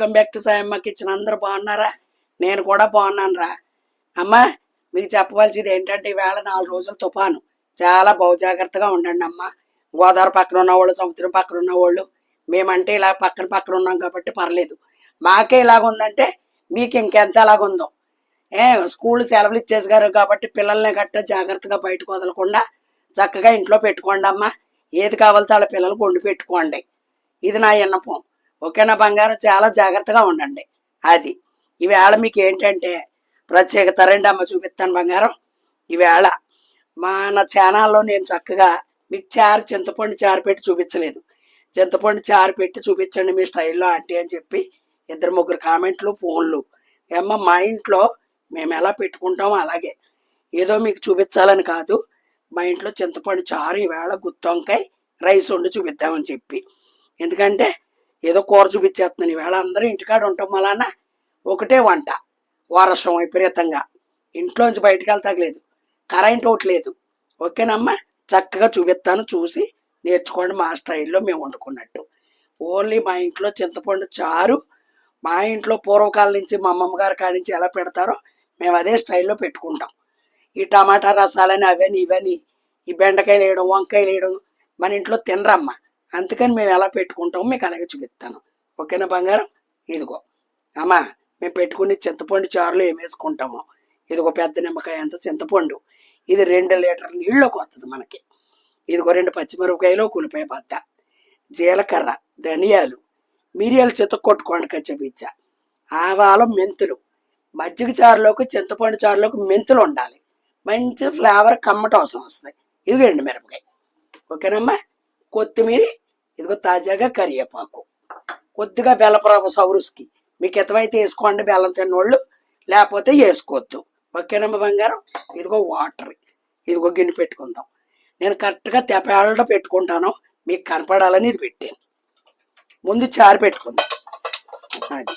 Welcome back to Sayamma kitchen. అందరూ బాగున్నారా? నేను కూడా బాగున్నాను రా అమ్మా మీకు చెప్పవలసింది ఏంటంటే ఈవేళ నాలుగు రోజులు తుఫాను. చాలా బహు జాగ్రత్తగా ఉండండి అమ్మ. గోదావరి పక్కన ఉన్నవాళ్ళు సముద్రం పక్కన ఉన్నవాళ్ళు మేమంటే ఇలా పక్కన పక్కన ఉన్నాం కాబట్టి పర్లేదు. మాకే ఇలాగ ఉందంటే మీకు ఇంకెంత ఉందో ఏ స్కూల్ సెలవులు ఇచ్చేసారు కాబట్టి పిల్లల్ని గట్ట జాగ్రత్తగా బయటకు వదలకుండా చక్కగా ఇంట్లో పెట్టుకోండి అమ్మా. ఏది కావాలితే వాళ్ళ పిల్లలు వండి పెట్టుకోండి. ఇది నా విన్నపం. ఓకేనా బంగారం? చాలా జాగ్రత్తగా ఉండండి. అది. ఈవేళ మీకు ఏంటంటే ప్రత్యేకత రండి అమ్మ చూపిస్తాను బంగారం. ఈవేళ నా ఛానల్లో నేను చక్కగా మీకు చారు చింతపండు చారు పెట్టి చూపించలేదు. చింతపండు చారు పెట్టి చూపించండి మీ స్టైల్లో ఆంటీ అని చెప్పి ఇద్దరు ముగ్గురు కామెంట్లు ఫోన్లు. ఏమ్మ మా ఇంట్లో మేము ఎలా పెట్టుకుంటామో అలాగే. ఏదో మీకు చూపించాలని కాదు. మా ఇంట్లో చింతపండు చారు ఈవేళ గుత్తొంకాయ రైస్ వండి చూపిద్దామని చెప్పి. ఎందుకంటే ఏదో కూర చూపించేస్తున్నాను ఈవేళ అందరూ ఇంటికాడ ఉంటాం వలన ఒకటే వంట. వర్షం విపరీతంగా. ఇంట్లోంచి బయటకు వెళ్తాగలేదు కరెంట్ ఒకటి లేదు. ఓకేనమ్మా? చక్కగా చూపిస్తాను. చూసి నేర్చుకోండి. మా స్టైల్లో మేము వండుకున్నట్టు. ఓన్లీ మా ఇంట్లో చింతపండు చారు. మా ఇంట్లో పూర్వకాలం నుంచి మా అమ్మమ్మగారి కాడి నుంచి ఎలా పెడతారో మేము అదే స్టైల్లో పెట్టుకుంటాం. ఈ టమాటా రసాలని అవని ఇవని ఈ బెండకాయలు వేయడం వంకాయలు వేయడం మన ఇంట్లో తినరమ్మా. అందుకని మేము ఎలా పెట్టుకుంటామో మీకు అలాగే చూపిస్తాను. ఓకేనా బంగారం? ఇదిగో. అమ్మా మేము పెట్టుకునే చింతపండు చారులో ఏమేసుకుంటామో ఇదిగో పెద్ద నిమ్మకాయ అంత చింతపండు. ఇది రెండు లీటర్ నీళ్ళకి వస్తుంది మనకి. ఇదిగో రెండు పచ్చిమిరపకాయలు ఒక ఉల్లిపాయ బద్ద జీలకర్ర ధనియాలు మిరియాలు చితక్కొట్టుకోండి కొట్టుకోండి ఆవాలు మెంతులు. మజ్జిగ చారులోకి చింతపండు చారులోకి మెంతులు ఉండాలి. మంచి ఫ్లేవర్ కమ్మట అవసరం వస్తుంది. ఇదిగో ఎండు మిరపకాయ ఓకేనమ్మా? కొత్తిమీర ఇదిగో తాజాగా కరివేపాకు. కొద్దిగా బెల్లప్రభ సౌరుస్కి. మీకు ఇతమైతే వేసుకోండి బెల్లం తిన్నోళ్ళు లేకపోతే వేసుకోవద్దు. ఓకేనమ్మ బంగారం ఇదిగో వాటర్. ఇదిగో గిన్నె పెట్టుకుందాం. నేను కరెక్ట్గా తెపేళ్ళ పెట్టుకుంటాను. మీకు కనపడాలని ఇది పెట్టాను. ముందు చారు పెట్టుకుందాం. అది.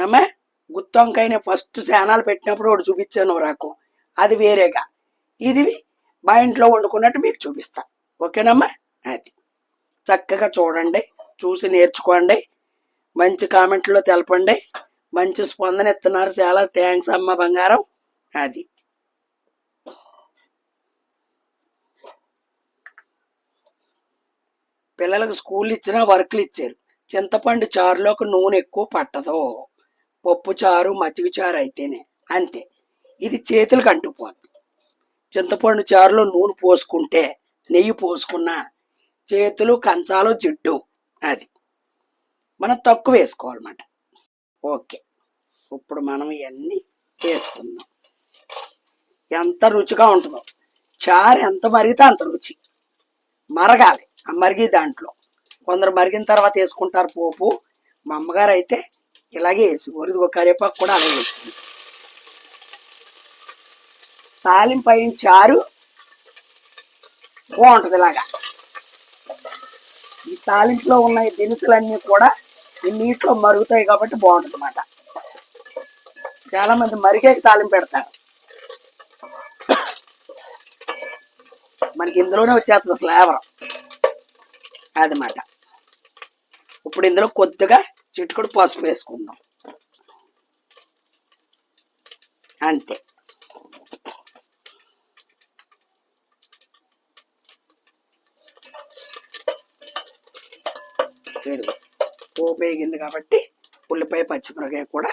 అమ్మా గుత్తొంకాయ ఫస్ట్ శానాలు పెట్టినప్పుడు ఒకటి చూపించాను రాకు. అది వేరేగా. ఇది మా ఇంట్లో వండుకున్నట్టు మీకు చూపిస్తా. ఓకేనమ్మా? అది. చక్కగా చూడండి చూసి నేర్చుకోండి మంచి కామెంట్లో తెలపండి మంచి స్పందన ఇస్తున్నారు. చాలా థ్యాంక్స్ అమ్మ బంగారం. అది. పిల్లలకు స్కూల్ ఇచ్చినా వర్క్లు ఇచ్చారు. చింతపండు చారులోకి నూనె ఎక్కువ పట్టదు. పప్పు చారు మజ్జిగ చారు అయితేనే. అంతే. ఇది చేతులకు అంటుకుపోద్ది. చింతపండు చారులో నూనె పోసుకుంటే నెయ్యి పోసుకున్నా చేతులు కంచాలు జిడ్డు అది. మనం తక్కువ వేసుకోవాలన్నమాట. ఓకే. ఇప్పుడు మనం ఇవన్నీ వేసుకుందాం. ఎంత రుచిగా ఉంటుందో. చారు ఎంత మరిగితే అంత రుచి. మరగాలి ఆ మరిగి దాంట్లో. కొందరు మరిగిన తర్వాత వేసుకుంటారు పోపు. మా అమ్మగారు అయితే ఇలాగే వేసి ఒక కరివేపాకు కూడా అలాగే వేస్తుంది తాలింపు చారు బాగుంటుంది ఇలాగా. ఈ తాలింపులో ఉన్న ఈ దినుసులన్నీ కూడా ఈ నీటిలో మరుగుతాయి కాబట్టి బాగుంటుంది అన్నమాట చాలా మంది మరిగే తాలింపు పెడతారు. మనకి ఇందులోనే వచ్చేస్తుంది ఫ్లేవర్. అదన్నమాట. ఇప్పుడు ఇందులో కొద్దిగా చిటుకుడు పసుపు వేసుకుందాం. అంతే. ఇదిగో పోపు వేగింది కాబట్టి ఉల్లిపాయ పచ్చిమిరకాయ కూడా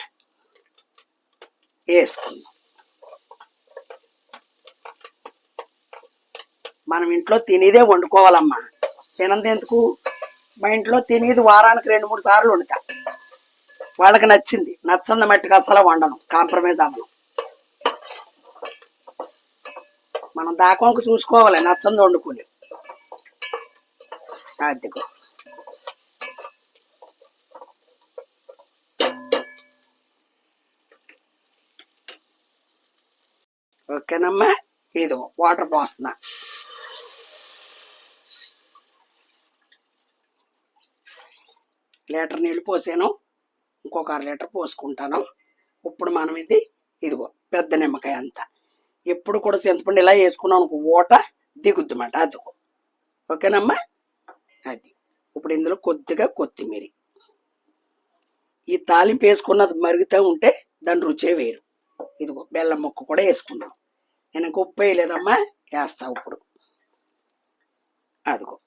వేసుకుందాం. మనం ఇంట్లో తినేదే వండుకోవాలమ్మా. తినంది ఎందుకు? మా ఇంట్లో తినేది వారానికి రెండు మూడు సార్లు వండుతా. వాళ్ళకి నచ్చింది. నచ్చంది మట్టుకు అసలు వండను. కాంప్రమైజ్ అవ్వను. మనం దాకా చూసుకోవాలి. నచ్చంది వండుకోలేదు అదిగో ఓకేనమ్మా? ఇదో వాటర్ పోస్తున్నా. లీటర్ నీళ్ళు పోసాను. ఇంకొక అర లీటర్ పోసుకుంటాను. ఇప్పుడు మనం ఇది ఇదిగో పెద్ద నిమ్మకాయ అంతా. ఎప్పుడు కూడా చింతపండు ఇలా వేసుకున్నాం అనుకో ఓట మాట అదిగో. ఓకేనమ్మా? అది. ఇప్పుడు ఇందులో కొద్దిగా కొత్తిమీర. ఈ తాలింపు వేసుకున్నది మరుగుతూ ఉంటే దాని రుచే వేరు. ఇదిగో బెల్లం ముక్క కూడా వేసుకున్నాం. నేను ఇంక ఉప్పు వేయలేదమ్మా వేస్తా ఇప్పుడు. అదిగో.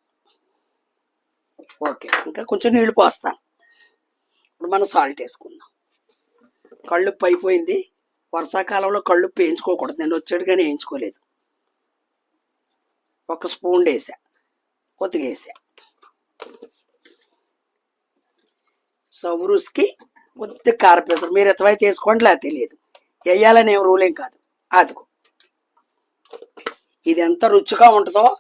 ఓకే ఇంకా కొంచెం నీళ్ళు పోస్తాను. ఇప్పుడు మనం సాల్ట్ వేసుకుందాం. కళ్ళుప్పు అయిపోయింది. వర్షాకాలంలో కళ్ళుప్పు వేయించుకోకూడదు. నేను వచ్చాడు కానీ వేయించుకోలేదు. ఒక స్పూన్ వేసా. కొద్దిగా వేసా. సౌరుస్కి కొద్ది కారపేసరు మీరు ఎత్తవైతే వేసుకోండి లేదు తెలియదు. వేయాలని ఏం రూలేం కాదు. అదిగో. ఇది ఎంత రుచిగా ఉంటుందో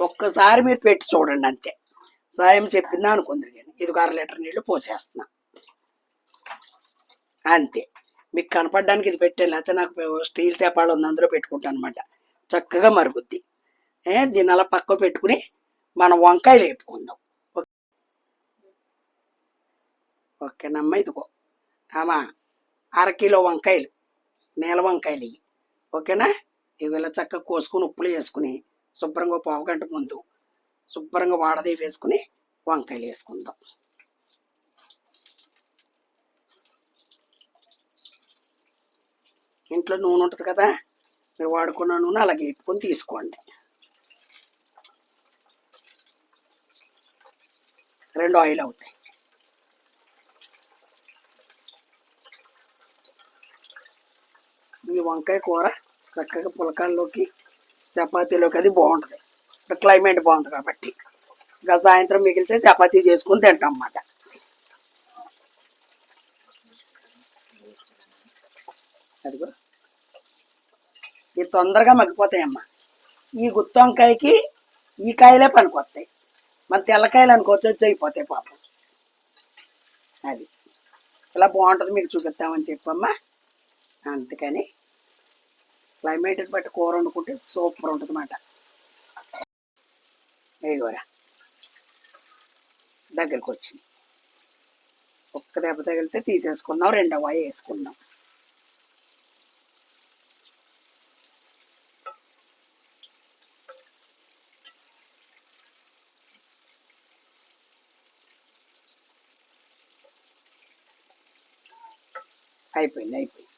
ఒక్కసారి మీరు పెట్టి చూడండి అంతే. సాయం చెప్పిందా అనుకుంది కానీ ఇది ఒక అర లీటర్ నీళ్ళు పోసేస్తున్నా. అంతే. మీకు కనపడడానికి ఇది పెట్టాను. లేకపోతే నాకు స్టీల్ తేపాలు ఉంది అందులో పెట్టుకుంటాను అనమాట చక్కగా మరుగుద్ది. ఏ దీన్ని అలా పక్క పెట్టుకుని మనం వంకాయలు వేపుకుందాం. ఓకేనమ్మా ఇదిగో. ఆమా అరకిలో వంకాయలు. నేల వంకాయలు ఇవి ఓకేనా? ఇవి ఇలా చక్కగా కోసుకుని ఉప్పులు వేసుకుని శుభ్రంగా పావు గంట ముందు శుభ్రంగా వాడదే వేసుకుని వంకాయలు వేసుకుందాం. ఇంట్లో నూనె ఉంటుంది కదా మీరు వాడుకున్న నూనె అలాగే వేపుకొని తీసుకోండి. రెండు ఆయిల్ అవుతాయి. వంకాయ కూర చక్కగా పులకాల్లోకి చపాతీలోకి అది బాగుంటుంది. క్లైమేట్ బాగుంది కాబట్టి. ఇంకా సాయంత్రం మిగిలితే చపాతీ చేసుకుని తింటాం అన్నమాట. అదిగో. ఇవి తొందరగా మగ్గిపోతాయమ్మా. ఈ గుత్తి వంకాయకి ఈ కాయలే పనికొస్తాయి. మన తెల్లకాయలు అనుకోవచ్చు వచ్చి అయిపోతాయి పాపం. అది. ఇలా బాగుంటుంది మీకు చూపిస్తామని చెప్పమ్మా. అందుకని క్లైమేట్ బట్టి కూర వండుకుంటే సూపర్ ఉంటుంది అన్నమాట కూర దగ్గరికి వచ్చింది ఒక్క దెబ్బ తగిలితే తీసేసుకున్నాం రెండవ వేసుకున్నాం. అయిపోయింది అయిపోయింది.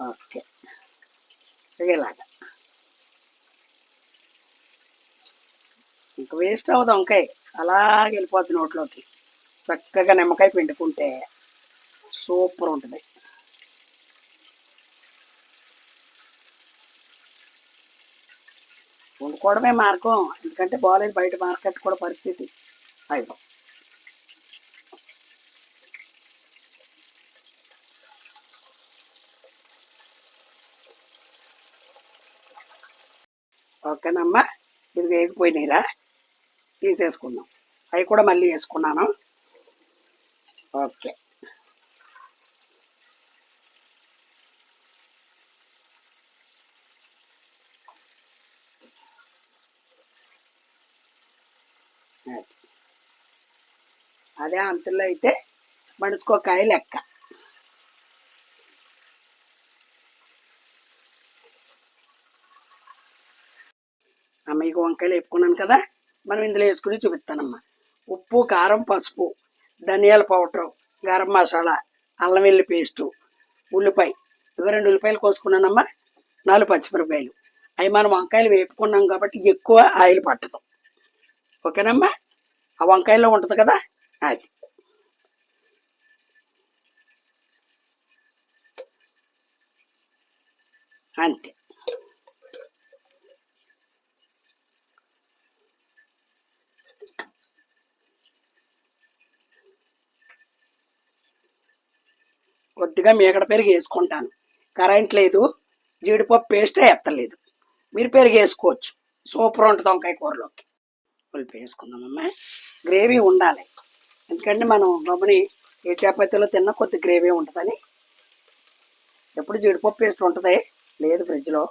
ఓకే. ఇలాగా. ఇంకా వేస్ట్ అవ్వదు వంకాయ అలాగే వెళ్ళిపోద్ది నోట్లోకి. చక్కగా నిమ్మకాయ పిండుకుంటే సూపర్ ఉంటుంది. వండుకోవడమే మార్గం. ఎందుకంటే బాగాలేదు బయట మార్కెట్ కూడా పరిస్థితి. అయిపో ఓకేనమ్మా. ఇది వేగిపోయినాయిరా. తీసేసుకుందాం. అవి కూడా మళ్ళీ వేసుకున్నాను. ఓకే. అదే. అంతలో అయితే మణుచుకోకాయ లెక్క. మీకు వంకాయలు వేపుకున్నాను కదా మనం ఇందులో వేసుకుని చూపిస్తానమ్మా. ఉప్పు కారం పసుపు ధనియాల పౌడర్ గరం మసాలా అల్లం వెల్లి పేస్టు ఉల్లిపాయ. ఇవి రెండు ఉల్లిపాయలు కోసుకున్నానమ్మా. నాలుగు పచ్చిమిరపాయలు అవి మనం వంకాయలు వేపుకున్నాం కాబట్టి ఎక్కువ ఆయిల్ పట్టదు. ఓకేనమ్మా? ఆ వంకాయలో ఉంటుంది కదా అది. అంతే. కొద్దిగా మేకడ పెరుగు వేసుకుంటాను. కరెంట్ లేదు జీడిపప్పు పేస్ట్ ఎత్తలేదు. మీరు పెరుగు వేసుకోవచ్చు. సూపర్ ఉంటుంది వంకాయ కూరలోకి. పులిపి వేసుకుందామమ్మా. గ్రేవీ ఉండాలి. ఎందుకంటే మనం గమని ఏ చపాతీలో తిన్నా కొద్ది గ్రేవీ ఉంటుందని. ఎప్పుడు జీడిపప్పు పేస్ట్ ఉంటుంది. లేదు ఫ్రిడ్జ్లో.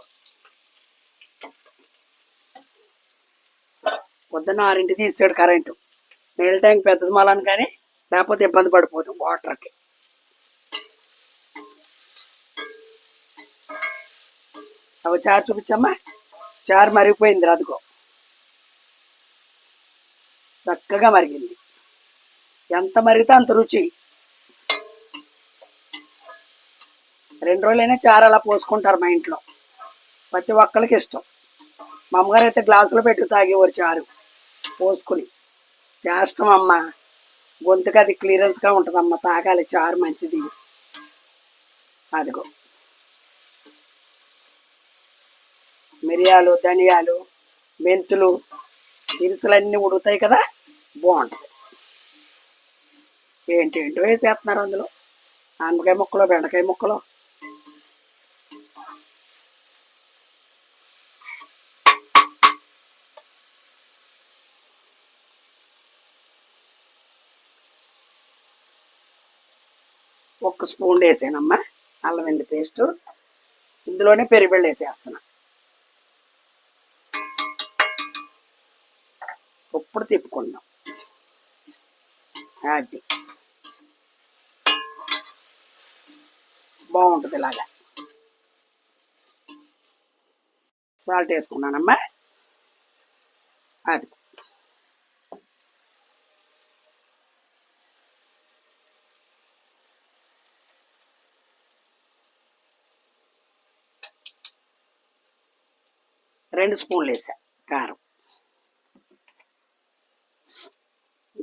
పొద్దున్న ఆరింటి తీసాడు కరెంటు. నీళ్ళ ట్యాంక్ పెద్దది మళ్ళని కానీ లేకపోతే ఇబ్బంది పడిపోతుంది వాటర్కి. అవి చారు చూపించమ్మా. చారు మరిగిపోయింది అదుకో చక్కగా మరిగింది. ఎంత మరిగితే అంత రుచి. రెండు రోజులైనా చారు అలా పోసుకుంటారు మా ఇంట్లో. ప్రతి ఒక్కరికి ఇష్టం. మా అమ్మగారు అయితే గ్లాసులో పెట్టి తాగేవారు చారు పోసుకుని. చేస్తాం అమ్మ. గొంతుకు అది క్లియరెన్స్గా ఉంటుందమ్మ తాగాలి. చారు మంచిది. అదిగో. మిరియాలు ధనియాలు మెంతులు దినుసులన్నీ ఉడుకుతాయి కదా? బాగుంటుంది ఏంటేంటో వేసేస్తున్నారు అందులో? ఆనపకాయ ముక్కలు బెండకాయ ముక్కలు? ఒక్క స్పూన్ వేసానమ్మా. అల్లం వెల్లి పేస్ట్. ఇందులోనే పెరిబెళ్ళు వేసేస్తున్నాను ఇప్పుడు తిప్పుకుందాం. అది. బాగుంటుంది ఇలాగా. సాల్ట్ వేసుకున్నానమ్మా. అది. రెండు స్పూన్లు వేసా కారం.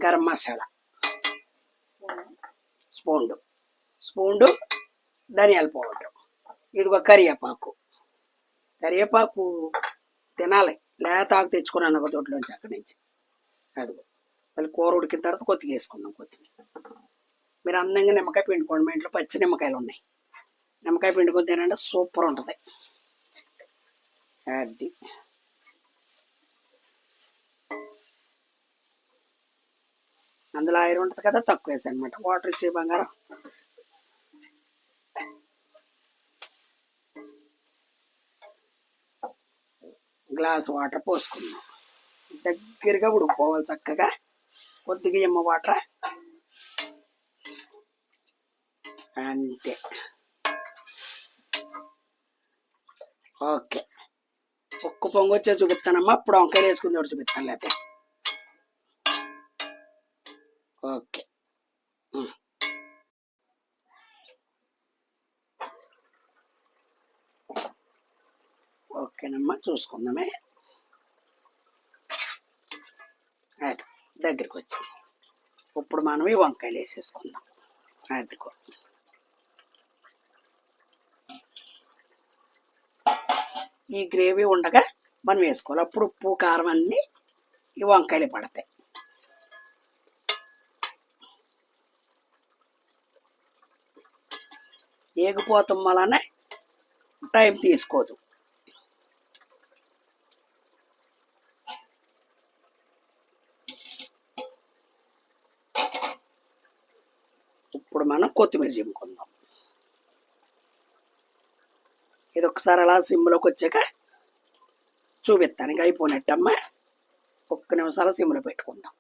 గరం మసాలా. స్పూండు స్పూండు ధనియాల పౌడర్. ఇదిగో కరివేపాకు. కరివేపాకు తినాలి. లేత ఆకు తెచ్చుకున్నాను ఒక తోటలోంచి అక్కడి నుంచి. అదిగో. మళ్ళీ కూర ఉడికిన తర్వాత కొద్దిగా వేసుకుందాం కొద్దిగా మీరు అందంగా నిమ్మకాయ పిండుకోండి. మా ఇంట్లో పచ్చి నిమ్మకాయలు ఉన్నాయి. నిమ్మకాయ పిండుకొని తినండి. సూపర్ ఉంటుంది. అది. అందులో ఐరన్ ఉంటుంది కదా తక్కువ వేసాను అనమాట వాటర్ ఇచ్చే బంగారం. గ్లాస్ వాటర్ పోసుకున్నాం దగ్గరగా ఉడికిపోవాలి చక్కగా. కొద్దిగా ఎమ్మ వాటర్. అంతే. ఓకే. ఒక్క పొంగు వచ్చే చూపిస్తానమ్మా. అప్పుడు వంకాయలు వేసుకుని చూపిస్తాను లేకపోతే ఓకేనమ్మా చూసుకుందామే. అది దగ్గరికి వచ్చి ఇప్పుడు మనం ఈ వంకాయలు వేసేసుకుందాం. అది ఈ గ్రేవీ ఉండగా మనం వేసుకోవాలి. అప్పుడు ఉప్పు కారం అన్నీ ఈ వంకాయలు పడతాయి. ఏగిపోతాం వలన టైం తీసుకోదు. ఇప్పుడు మనం కొత్తిమీర చిమ్ముకుందాం ఇది ఒకసారి అలా సిమ్లోకి వచ్చాక చూపిస్తాను. ఇంకా అయిపోయినట్టమ్మా. ఒక్క నిమిషాలు సిమ్లో పెట్టుకుందాం.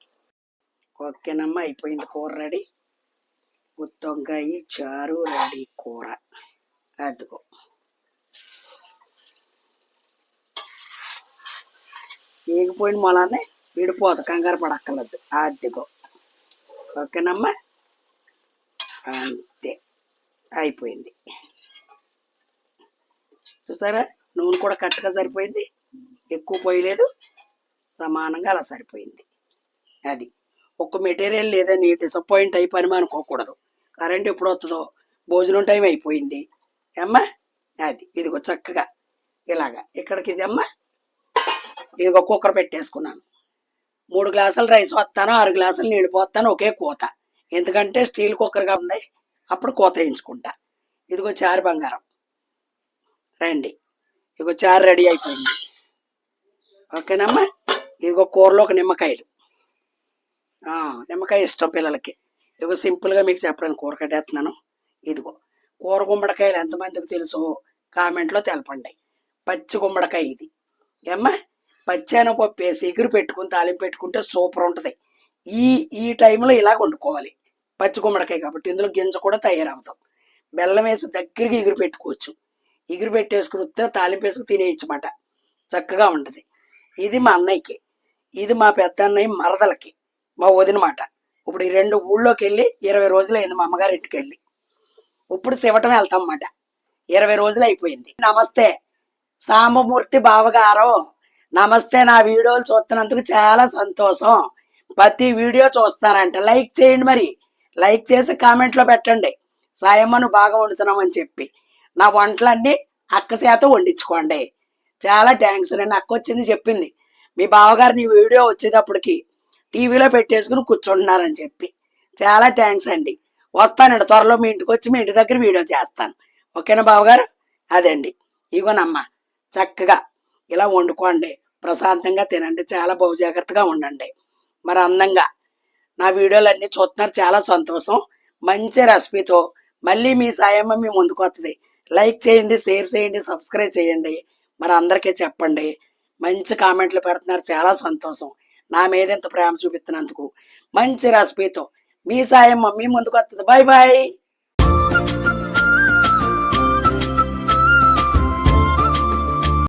ఓకేనమ్మా అయిపోయింది కూర రెడీ. గుత్తొంకాయ చారు రెడీ కూర. అదిగో. ఏగిపోయిన మొలానే? విడిపోదు కంగారు పడక్కర్లేదు. అదిగో. ఓకేనమ్మా. అంతే. అయిపోయింది. చూసారా? నూనె కూడా కరెక్ట్గా సరిపోయింది. ఎక్కువ పోయలేదు సమానంగా అలా సరిపోయింది. అది. ఒక్క మెటీరియల్ లేదని డిసప్పాయింట్ అయిపోయి అనుకోకూడదు కరెంట్ ఎప్పుడు వస్తుందో భోజనం టైం అయిపోయింది. అమ్మా అది. ఇదిగో చక్కగా. ఇలాగా. ఇక్కడికి ఇది అమ్మా? ఇదిగో కుక్కర్ పెట్టేసుకున్నాను. మూడు గ్లాసులు రైస్ వస్తాను ఆరు గ్లాసులు నీళ్ళు పోస్తాను ఒకే కూత. ఎందుకంటే స్టీల్ కుక్కర్గా ఉంది అప్పుడు కోత వేయించుకుంటా. ఇదిగో చారు బంగారం. రండి. ఇదిగో చారు రెడీ అయిపోయింది. ఓకేనమ్మా? ఇదిగో కూరలో ఒక నిమ్మకాయలు. నిమ్మకాయ ఇష్టం పిల్లలకి. ఇదిగో సింపుల్గా మీకు చెప్పడానికి కూర కట్టేస్తున్నాను. ఇదిగో. కూర గుమ్మడికాయలు ఎంతమందికి తెలుసు కామెంట్లో తెలపండి. పచ్చి గుమ్మడికాయ ఇది. ఏమ్మా? పచ్చాన పప్పు వేసి ఎగురు పెట్టుకుని తాలింపు పెట్టుకుంటే సూపర్ ఉంటుంది. ఈ ఈ టైంలో ఇలా వండుకోవాలి. పచ్చి గుమ్మడికాయ కాబట్టి ఇందులో గింజ కూడా తయారవుతాం. బెల్లం వేసి దగ్గరికి ఎగురు పెట్టుకోవచ్చు. ఎగురు పెట్టేసుకుని వస్తే తాలింపు వేసుకుని తినేయచ్చమాట చక్కగా ఉంటుంది. ఇది మా అన్నయ్యకి. ఇది మా పెద్ద అన్నయ్య మరదలకి. మా వదినమాట. ఇప్పుడు ఈ రెండు ఊళ్ళోకి వెళ్ళి ఇరవై రోజులు అయింది మా అమ్మగారి ఇంటికి వెళ్ళి ఇప్పుడు శివటం వెళ్తాం అన్నమాట ఇరవై రోజులు అయిపోయింది నమస్తే. సాంబమూర్తి బావగారు. నమస్తే. నా వీడియోలు చూస్తున్నందుకు చాలా సంతోషం. ప్రతి వీడియో చూస్తారంట. లైక్ చేయండి మరి. లైక్ చేసి కామెంట్లో పెట్టండి. సాయమ్మను బాగా వండుతున్నామని చెప్పి. నా వంటలన్నీ అక్క చేత వండించుకోండి. చాలా థ్యాంక్స్ నేను అక్క వచ్చింది చెప్పింది. మీ బావగారు నీ వీడియో వచ్చేటప్పటికి టీవీలో పెట్టేసుకుని కూర్చుంటున్నారని చెప్పి. చాలా థ్యాంక్స్ అండి. వస్తానండి. త్వరలో మీ ఇంటికి వచ్చి మీ ఇంటి దగ్గర వీడియో చేస్తాను. ఓకేనా బావగారు? అదండి. ఇగోనమ్మా చక్కగా ఇలా వండుకోండి. ప్రశాంతంగా తినండి. చాలా బహు జాగ్రత్తగా ఉండండి. మరి అందంగా నా వీడియోలన్నీ చూస్తున్నారు. చాలా సంతోషం. మంచి రెసిపీతో మళ్ళీ మీ సాయమ్మ మీ ముందుకు వస్తుంది లైక్ చేయండి షేర్ చేయండి సబ్స్క్రైబ్ చేయండి. మరి అందరికీ చెప్పండి. మంచి కామెంట్లు పెడుతున్నారు. చాలా సంతోషం. నా మీద ఇంత ప్రేమ చూపిస్తున్నందుకు. మంచి రెసిపీతో మీ సాయమ్మ మీ ముందుకు వస్తుంది బాయ్ బాయ్